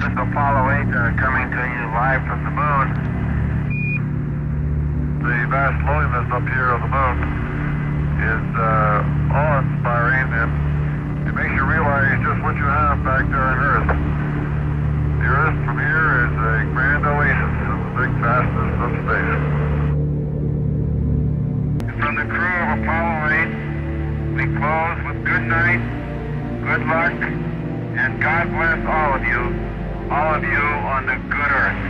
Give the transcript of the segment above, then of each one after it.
Apollo 8 uh, coming to you live from the moon. The vast loneliness up here on the moon is uh, awe-inspiring and it makes you realize just what you have back there on Earth. The Earth from here is a grand oasis in the big vastness of space. From the crew of Apollo 8, we close with good night, good luck, and God bless all of you, all of you on the good earth.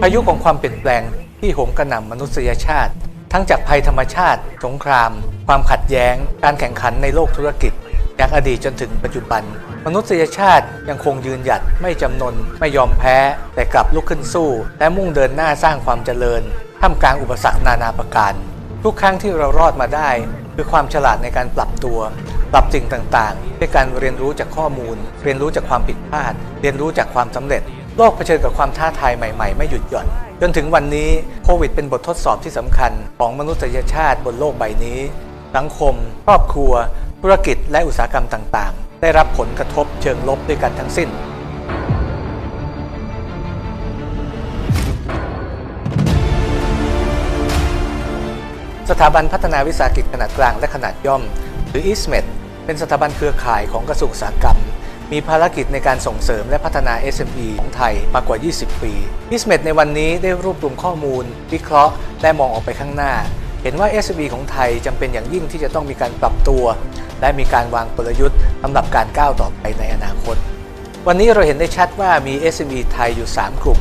พายุของความเปลี่ยนแปลงที่โหมกระหน่ำมนุษยชาติ ทั้งจากภัยธรรมชาติ สงคราม ความขัดแย้ง การแข่งขันในโลกธุรกิจจากอดีตจนถึงปัจจุบัน มนุษยชาติยังคงยืนหยัดไม่จำนน ไม่ยอมแพ้ แต่กลับลุกขึ้นสู้ และมุ่งเดินหน้าสร้างความเจริญ ท่ามกลางอุปสรรคนานาประการ ทุกครั้งที่เรารอดมาได้ คือความฉลาดในการปรับตัว ปรับสิ่งต่างๆ ด้วยการเรียนรู้จากข้อมูล เรียนรู้จากความผิดพลาด เรียนรู้จากความสำเร็จ โลกเผชิญกับความท้าทายใหม่ๆ ไม่หยุดหย่อน จนถึงวันนี้โควิดเป็นบททดสอบที่สำคัญของมนุษยชาติบนโลกใบนี้ สังคม ครอบครัว ธุรกิจและอุตสาหกรรมต่างๆ ได้รับผลกระทบเชิงลบด้วยกันทั้งสิ้น สถาบันพัฒนาวิสาหกิจขนาดกลางและขนาดย่อม หรือ ISMED เป็นสถาบันเครือข่ายของกระทรวงอุตสาหกรรม มีภารกิจในการส่งเสริมและพัฒนา SME ของไทยมากกว่า 20 ปี ISMED ในวันนี้ได้รวบรวมข้อมูล วิเคราะห์ และมองออกไปข้างหน้า เห็นว่า SME ของไทยจำเป็นอย่างยิ่งที่จะต้องมีการปรับตัว และมีการวางกลยุทธ์สำหรับการก้าวต่อไปในอนาคต วันนี้เราเห็นได้ชัดว่ามี SME ไทยอยู่ 3 กลุ่ม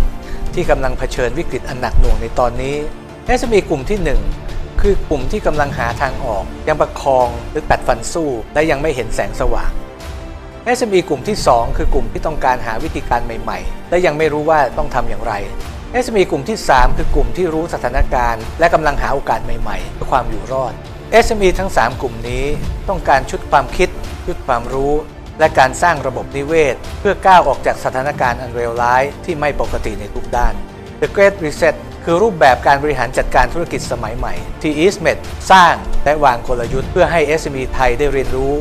ที่กำลังเผชิญวิกฤตอันหนักหน่วงในตอนนี้ SME กลุ่มที่ 1 คือกลุ่มที่กำลังหาทางออก ยังประคองหรือกัดฟันสู้ และยังไม่เห็นแสงสว่าง SME กลุ่มที่ 2 คือกลุ่มที่ต้องการหาวิธีการใหม่ ๆ และยังไม่รู้ว่าต้องทำอย่างไร SME กลุ่มที่ 3 คือกลุ่มที่รู้สถานการณ์ และกำลังหาโอกาสใหม่ๆเพื่อความอยู่รอด SME ทั้ง 3 กลุ่มนี้ต้องการชุดความคิด ชุดความรู้ และการสร้างระบบนิเวศ เพื่อก้าวออกจากสถานการณ์อันเลวร้ายที่ไม่ปกติในทุกด้าน The Great Reset คือรูปแบบการบริหารจัดการธุรกิจสมัยใหม่ ที่ EastMed สร้างและวางกลยุทธ์เพื่อให้ SME ไทยได้เรียนรู้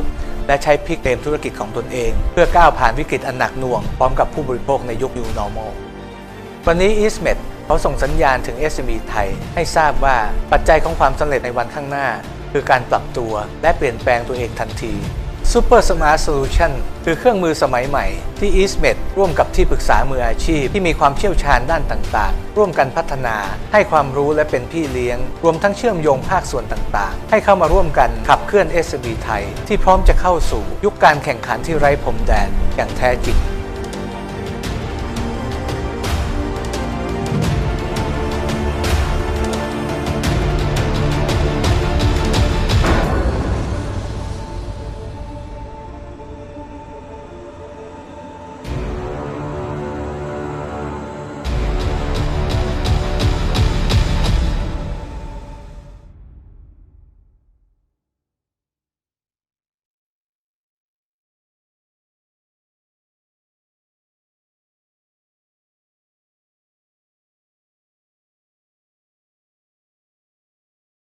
และใช้พลิกเกมธุรกิจของตนเอง เพื่อก้าวผ่านวิกฤตอันหนักหน่วง พร้อมกับผู้บริโภคในยุค New Normal วันนี้ EastMed เขาส่งสัญญาณถึง SME ไทย ให้ทราบว่าปัจจัยของความสำเร็จในวันข้างหน้า คือการปรับตัวและเปลี่ยนแปลงตัวเองทันที Super Smart Solution คือเครื่องมือสมัยใหม่ที่ EastMed ร่วมกับที่ปรึกษามืออาชีพที่มีความเชี่ยวชาญด้านต่างๆ ร่วมกันพัฒนาให้ความรู้และเป็นพี่เลี้ยง รวมทั้งเชื่อมโยงภาคส่วนต่างๆ ให้เข้ามาร่วมกันขับเคลื่อน SME ไทย ที่พร้อมจะเข้าสู่ยุคการแข่งขันที่ไร้พรมแดนอย่างแท้จริง